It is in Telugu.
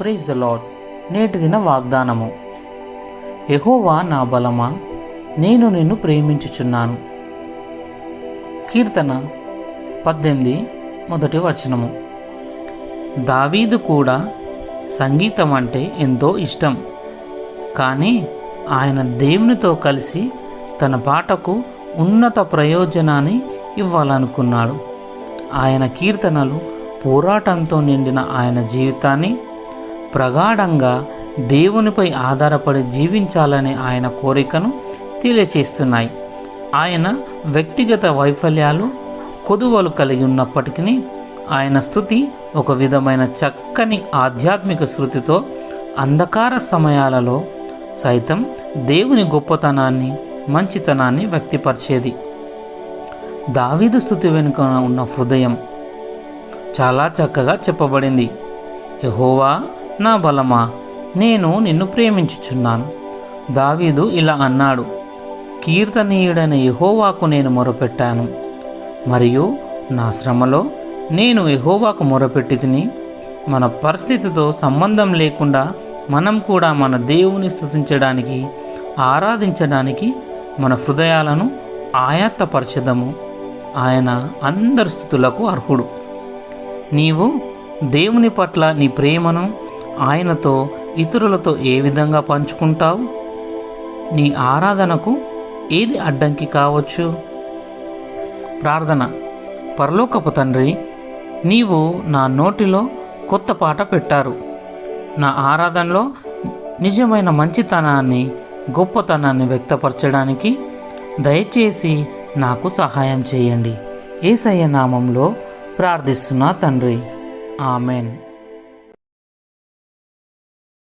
ప్రైజ్ ద లాడ్ నేటి దిన వాగ్దానము. ఎహోవా నా బలమా? నేను నిన్ను ప్రేమించుచున్నాను. కీర్తన పద్దెనిమిది మొదటి వచనము. దావీదు కూడా సంగీతం అంటే ఎంతో ఇష్టం. కానీ ఆయన దేవునితో కలిసి తన పాటకు ఉన్నత ప్రయోజనాన్ని ఇవ్వాలనుకున్నాడు. ఆయన కీర్తనలు పోరాటంతో నిండిన ఆయన జీవితాన్ని ప్రగాఢంగా దేవునిపై ఆధారపడి జీవించాలనే ఆయన కోరికను తెలియచేస్తున్నాయి. ఆయన వ్యక్తిగత వైఫల్యాలు కొదువలు కలిగి ఉన్నప్పటికీ ఆయన స్థుతి ఒక విధమైన చక్కని ఆధ్యాత్మిక శృతితో అంధకార సమయాలలో సైతం దేవుని గొప్పతనాన్ని మంచితనాన్ని వ్యక్తపరిచేది. దావీదు స్థుతి వెనుక ఉన్న హృదయం చాలా చక్కగా చెప్పబడింది. యహోవా నా బలమా నేను నిన్ను ప్రేమించుచున్నాను. దావీదు ఇలా అన్నాడు కీర్తనీయుడైన యహోవాకు నేను మొరపెట్టాను. మరియు నా శ్రమలో నేను యహోవాకు మొరపెట్టి తిని మన పరిస్థితితో సంబంధం లేకుండా మనం కూడా మన దేవుని స్థుతించడానికి ఆరాధించడానికి మన హృదయాలను ఆయాత్తపరచదము ఆయన అందరి స్థుతులకు అర్హుడు. నీవు దేవుని పట్ల నీ ప్రేమను ఆయనతో ఇతరులతో ఏ విధంగా పంచుకుంటావు? నీ ఆరాధనకు ఏది అడ్డంకి కావచ్చు? ప్రార్థన. పరలోకపు తండ్రి నీవు నా నోటిలో కొత్త పాట పెట్టారు. నా ఆరాధనలో నిజమైన మంచితనాన్ని గొప్పతనాన్ని వ్యక్తపరచడానికి దయచేసి నాకు సహాయం చేయండి. ఏసయ్య నామంలో ప్రార్థిస్తున్నా తండ్రి. ఆమెన్.